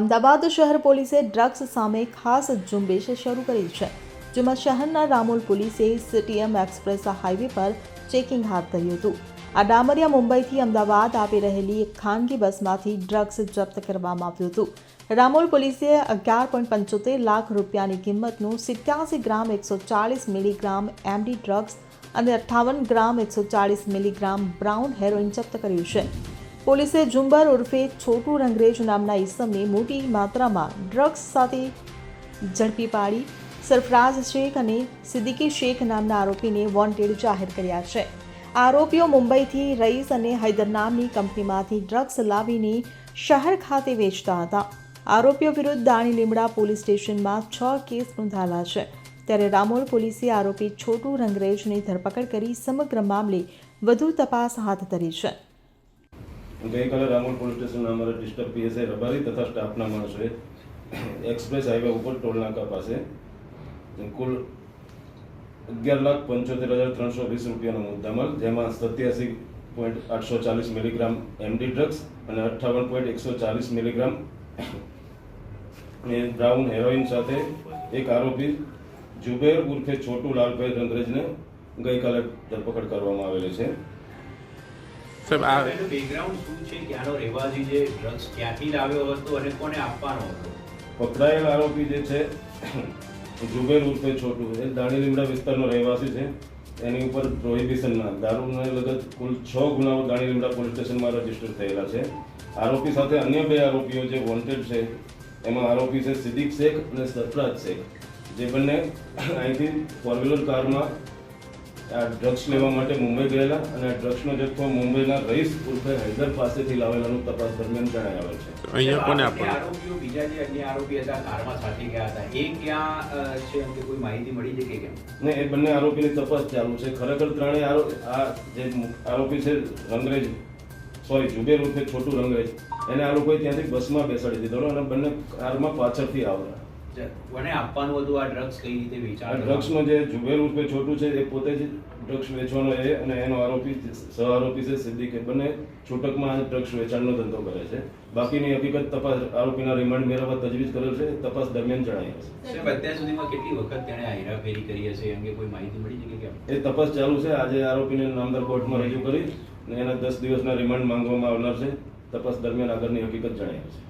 અમદાવાદ શહેર પોલીસે ડ્રગ્સ સામે ખાસ ઝુંબેશ શરૂ કરી છે, જેમાં શહેરના રામોલ પોલીસે સીટીએમ એક્સપ્રેસ હાઈવે પર ચેકિંગ હાથ ધર્યું હતું. આ ડામરિયા મુંબઈથી અમદાવાદ આપી રહેલી એક ખાનગી બસમાંથી ડ્રગ્સ જપ્ત કરવામાં આવ્યું હતું. રામોલ પોલીસે અગિયાર પોઈન્ટ પંચોતેર લાખ રૂપિયાની કિંમતનું સિત્યાસી ગ્રામ એકસો ચાળીસ મિલીગ્રામ એમડી ડ્રગ્સ અને અઠ્ઠાવન ગ્રામ એકસો ચાળીસ મિલીગ્રામ બ્રાઉન હેરોઇન જપ્ત કર્યું છે. પોલીસે ઝુંબર ઉર્ફે છોટુ રંગરેજ નામના ઈસમને મોટી માત્રામાં ડ્રગ્સ સાથે ઝડપી પાડી સરફરાઝ શેખ અને સિદ્દીકી શેખ નામના આરોપીને વોન્ટેડ જાહેર કર્યા છે. આરોપીઓ મુંબઈથી રઈસ અને હૈદર નામની કંપનીમાંથી ડ્રગ્સ લાવીને શહેર ખાતે વેચતા હતા. આરોપીઓ વિરુદ્ધ દાણી લીમડા પોલીસ સ્ટેશનમાં છ કેસ નોંધાયેલા છે. ત્યારે રામોલ પોલીસે આરોપી છોટુ રંગરેજની ધરપકડ કરી સમગ્ર મામલે વધુ તપાસ હાથ ધરી છે. ગઈકાલે રામોલ પોલીસ સ્ટેશનના અમારા ડિસ્ટર્બ પીએસઆઈ રબારી તથા સ્ટાફના માણસોએ એક્સપ્રેસ હાઈવે ઉપર ટોલનાકા પાસે કુલ અગિયાર લાખ પંચોતેર હજાર ત્રણસો વીસ રૂપિયાનો મુદ્દામાલ, જેમાં સત્યાસી પોઈન્ટ આઠસો ચાલીસ મિલીગ્રામ એમડી ડ્રગ્સ અને અઠ્ઠાવન પોઈન્ટ એકસો ચાલીસ મિલીગ્રામ બ્રાઉન હેરોઇન સાથે એક આરોપી જુબેર ઉર્ફે છોટુ લાલભાઈ રંગરેજને ગઈકાલે ધરપકડ કરવામાં આવેલી છે. સાહેબ આ બેકગ્રાઉન્ડ શું છે? ક્યાંનો રહેવાસી જે ડ્રગ્સ ક્યાંથી લાવ્યો હતો અને કોને આપવાનો હતો? પકડાયેલ આરોપી જે છે જુબેર ઉર્ફે છોટુ એ દાણી લીમડા વિસ્તારનો રહેવાસી છે. એની ઉપર પ્રોહિબિશનના દારૂને લગત કુલ છ ગુનાઓ દાણી લીમડા પોલીસ સ્ટેશનમાં રજિસ્ટર થયેલા છે. આરોપી સાથે અન્ય બે આરોપીઓ જે વોન્ટેડ છે એમાં આરોપી છે સિદ્દીક શેખ અને સરફરાજ શેખ. જે બંને અહીંથી ફોર વ્હીલર કારમાં આ ડ્રગ્સ લેવા માટે મુંબઈ ગયેલા અને આ ડ્રગ્સનો જથ્થો મુંબઈના રઈસ ઉર્ફે હૈદર પાસેથી લાવેલાનું તપાસ દરમિયાન આવે છે. અહીંયા કોને આ આરોપીઓ બીજા જે અન્ય આરોપી હતા કારમાં સાથે ગયા હતા. એ ક્યાં છે એમ કે કોઈ માહિતી મળી છે કે કેમ? ને એ બંને આરોપીની તપાસ ચાલુ છે. ખરેખર ત્રણેય આરો આ જે આરોપી છે રંગરેજ સોરી જુબેર ઉર્ફે છોટું રંગરેજ એને આ લોકોએ ત્યાંથી બસમાં બેસાડી દીધો અને બંને કારમાં પાછળથી આવતા. કોને આપવાનું હતું આ ડ્રગ્સ કઈ રીતે વેચાણ ડ્રગ્સનો જે જુબેર ઉર્ફે છોટું છે એ પોતે જ ડ્રગ્સ વેચવાનો એ અને એનો આરોપી સહ આરોપી છે સિદ્દીક એ બંને છૂટકમાં આ ડ્રગ્સ વેચાણનો ધંધો કરે છે. બાકીની હકીકત તપાસ આરોપીના રિમાન્ડ મેળવવા તજવીજ કરેલ છે તપાસ દરમિયાન જણાઈ હશે સાહેબ અત્યાર સુધીમાં કેટલી વખત તેણે આ હેરાફેરી કરી હશે? એ અંગે કોઈ માહિતી મળી છે કે? કેમ એ તપાસ ચાલુ છે. આજે આરોપીને નામદાર કોર્ટમાં રજૂ કરી અને એના દસ દિવસના રિમાન્ડ માંગવામાં આવનાર છે. તપાસ દરમિયાન આગળની હકીકત જણાઈ આવશે